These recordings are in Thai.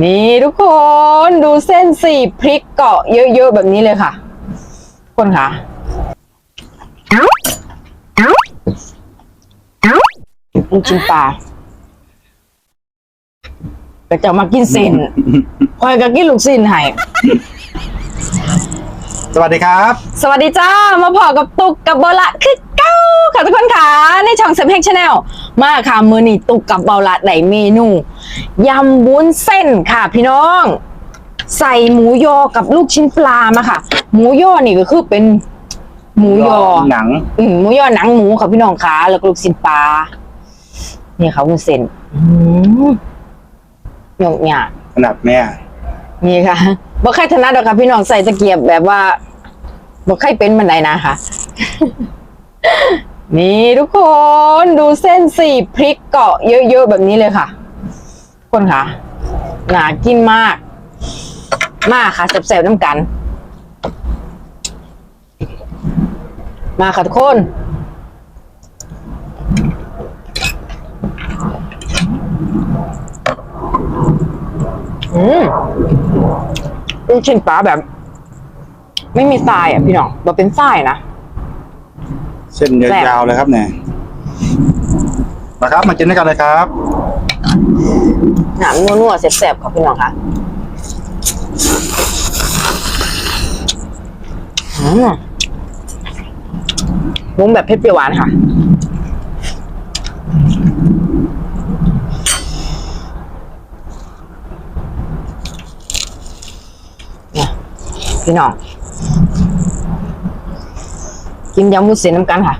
นี่ทุกคนดูเส้นสี่พริกเกาะเยอะๆแบบนี้เลยค่ะ คนค่ะลูกชิ้นปลาก็จะมากินเส้นคอยก็กินลูกชิ้นให้สวัสดีครับ สวัสดีจ้า มาพอกับตุกกับเบลละคือเก้าค่ะทุกคนค่ะในช่องเซมเฮกชาแนล มาค่ะมือนี่ตุกกับเบลละได้เมนูยำวุ้นเส้นค่ะพี่น้อง ใส่หมูยอกับลูกชิ้นปลามาค่ะ หมูยอนี่ก็คือเป็นหมูยอหนังอืมหมูยอหนังหมูค่ะพี่น้องค่ะแล้วก็ลูกชิ้นปลานี่ค่ะวุ้นเส้นอืมหยกหยาขนาดแม่นี่ค่ะบ่ใครถนัดหรอกค่ะพี่น้องใส่ตะเกียบแบบว่าบ่ใครเป็นมันไดนะคะ นี่ทุกคนดูเส้นสี่พริกเกาะเยอะๆแบบนี้เลยค่ะคนค่ะหนากินมาก มากค่ะแซ่บๆน้ำกัน มาค่ะทุกคนอืมลูกชิ้นปลาแบบ ไม่มีทรายอะพี่น้องแบบเป็นทรายนะ เส้นยาวๆเลยครับเนี่ยมาครับมากินด้วยกันเลยครับหนามนัวๆแซ่บๆค่ะพี่น้องค่ะอืมมุ้งแบบเผ็ดเปรี้ยวหวานค่ะเนี่ยพี่น้อง กินยำมุ้นเส้นน้ำกันค่ะ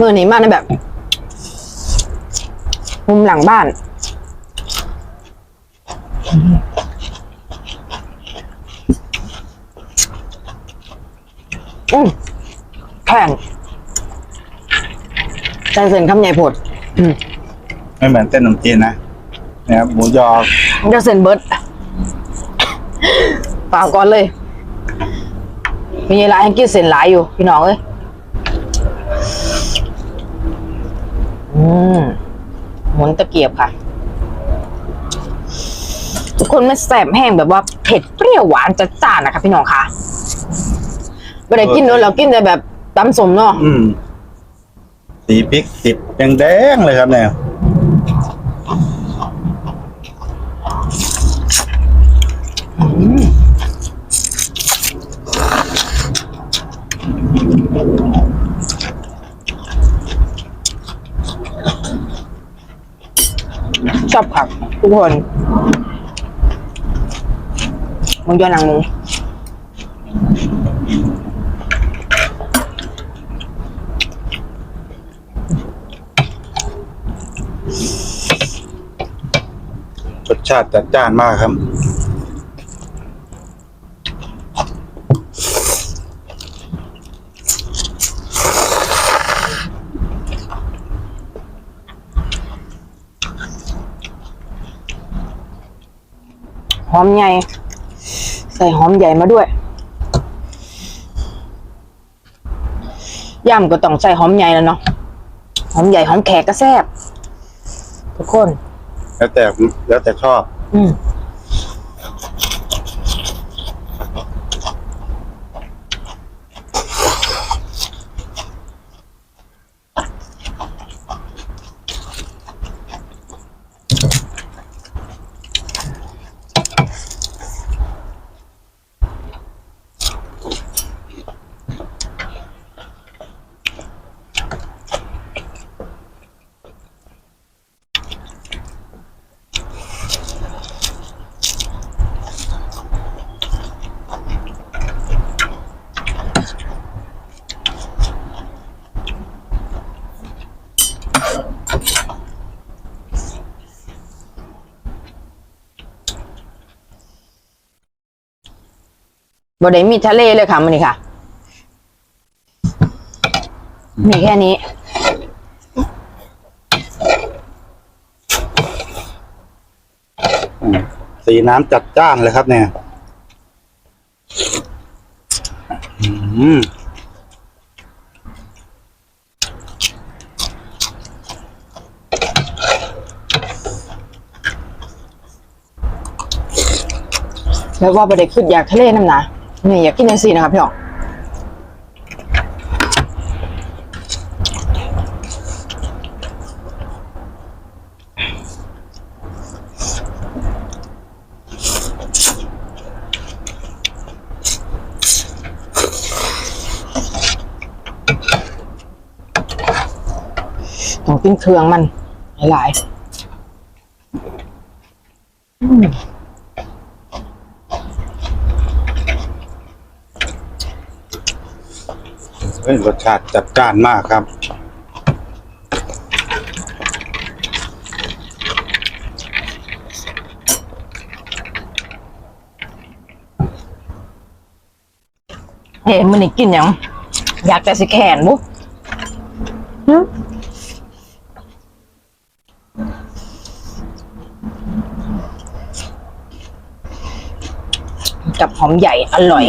มือนี้มาในแบบมุมหลังบ้าน อืมแข็งใจเส้นคำใหญ่โพดอืมไม่เหมือนเส้นขนมจีนนะนะครับหมูยอเดี๋ยวเส้นเบิร์ดเปล่าก่อนเลย มีร้านให้กินเส้นหลายอยู่ พี่น้องเอ้ยอืมหมุนตะเกียบค่ะ ทุกคนมันแสบแห้งแบบว่าเผ็ดเปรี้ยวหวานจัดจ้านนะคะพี่น้องค่ะ ไม่ได้กินเนอะเรากินแต่แบบตำสมเนาะอืม สีพริกติดแดงๆเลยครับเนี่ยชอบค่ะทุกคนมึงยอหนังหมูราติจัดจ้านมากครับ หอมใหญ่ ใส่หอมใหญ่มาด้วยย่ำก็ต้องใส่หอมใหญ่แล้วเนาะหอมใหญ่หอมแขกก็แซ่บทุกคน แล้วแต่แล้วแต่ชอบ อืม บ่ได้มีทะเลเลยค่ะมันนี่ค่ะ มีแค่นี้สีน้ำจัดจ้านเลยครับเนี่ยอืมแล้วว่าบ่ได้ขึ้นอยากทะเลน้ำหนา นี่อยากกินจังซี่นะครับพี่อ๋องต้องกินเครื่องมันหลายๆอืม เฮ้ยรสชาติจัดจ้านมากครับเฮ้มันนี่กินหยัง อยากแต่สิแขนบุหึกับหอมใหญ่อร่อย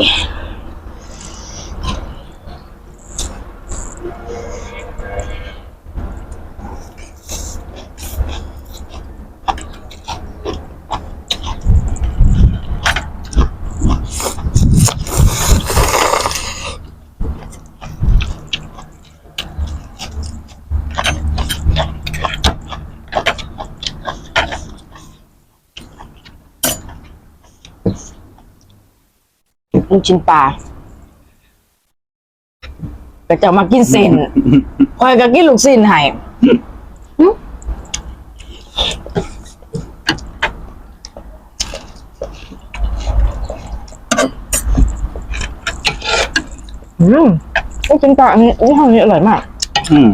ลูกชิ้นปลาก็จะมากินเส้นคอยก็กินลูกสิ้นให้หึอืมลูกชิ้นปลาอันนี้ยี่ห้อนี้อร่อยมาก อืม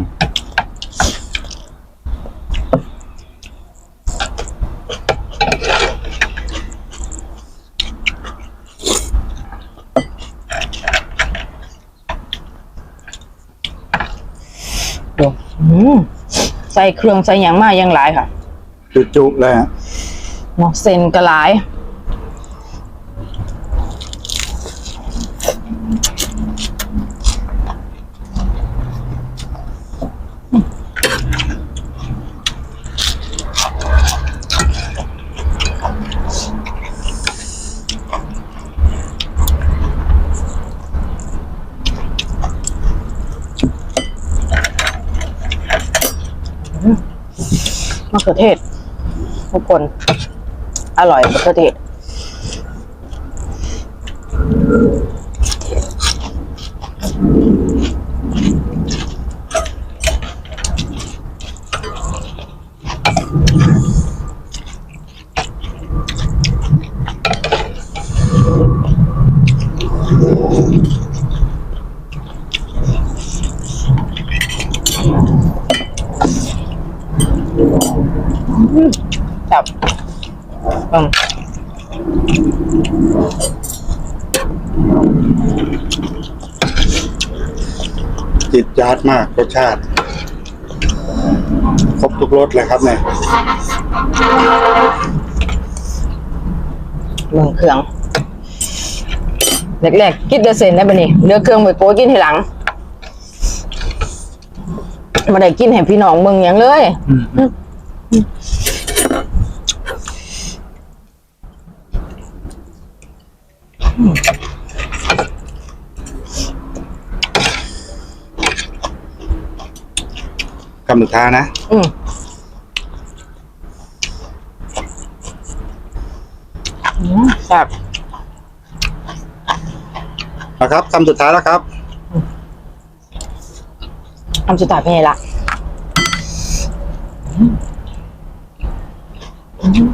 ดูอืม ใส่เครื่องใส่หยังมายังหลายค่ะ จุๆเลยฮะเนาะเส้นก็หลาย เขือเทศ ทุกคน อร่อยมะเขือเทศ แบบอืมจิตจาดมากรสชาติ ครบทุกรสเลยครับเนี่ยเมืองเครื่องแรกๆกินแต่เส้นได้ปะนี่เลือกเครื่องไปโก้กินทีหลังมาได้กินให้พี่น้องเมืองหยังเลย คำสุดท้ายนะ อืมอืมแซ่บนะครับคำสุดท้ายแล้วครับ คำสุดท้ายเป็นไงล่ะอืมอืม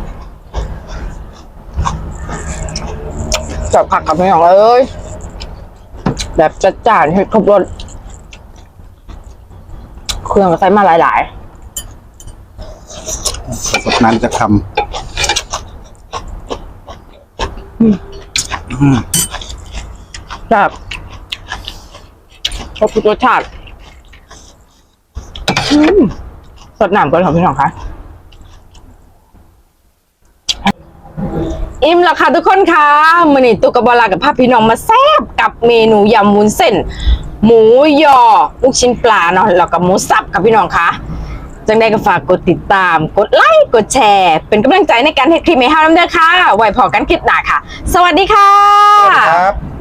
จับผักกับพี่น้องเอ้ยแบบจัดจ้านให้ครบรสเครื่องก็ใส่มาหลายสดนั้นจะคๆแบบครบทุกรสชาติอืมสดน้ำก่อนของพี่น้องคะ อิ่มแล้วค่ะทุกคนค่ะมันนี่ตุกกบลากับภาพพี่น้องมาแซ่บกับเมนูยำวุ้นเส้น หมูยอลูกชิ้นปลาเนาะแล้วก็หมูสับกับพี่น้องค่ะจังได้ก็ฝากกดติดตาม กดไลค์กดแชร์ เป็นกำลังใจในการเฮ็ดคลิปให้เฮานํเด้อค่ะไว้พอกันคลิปหน้าค่ะ สวัสดีค่ะสวัสดีครับ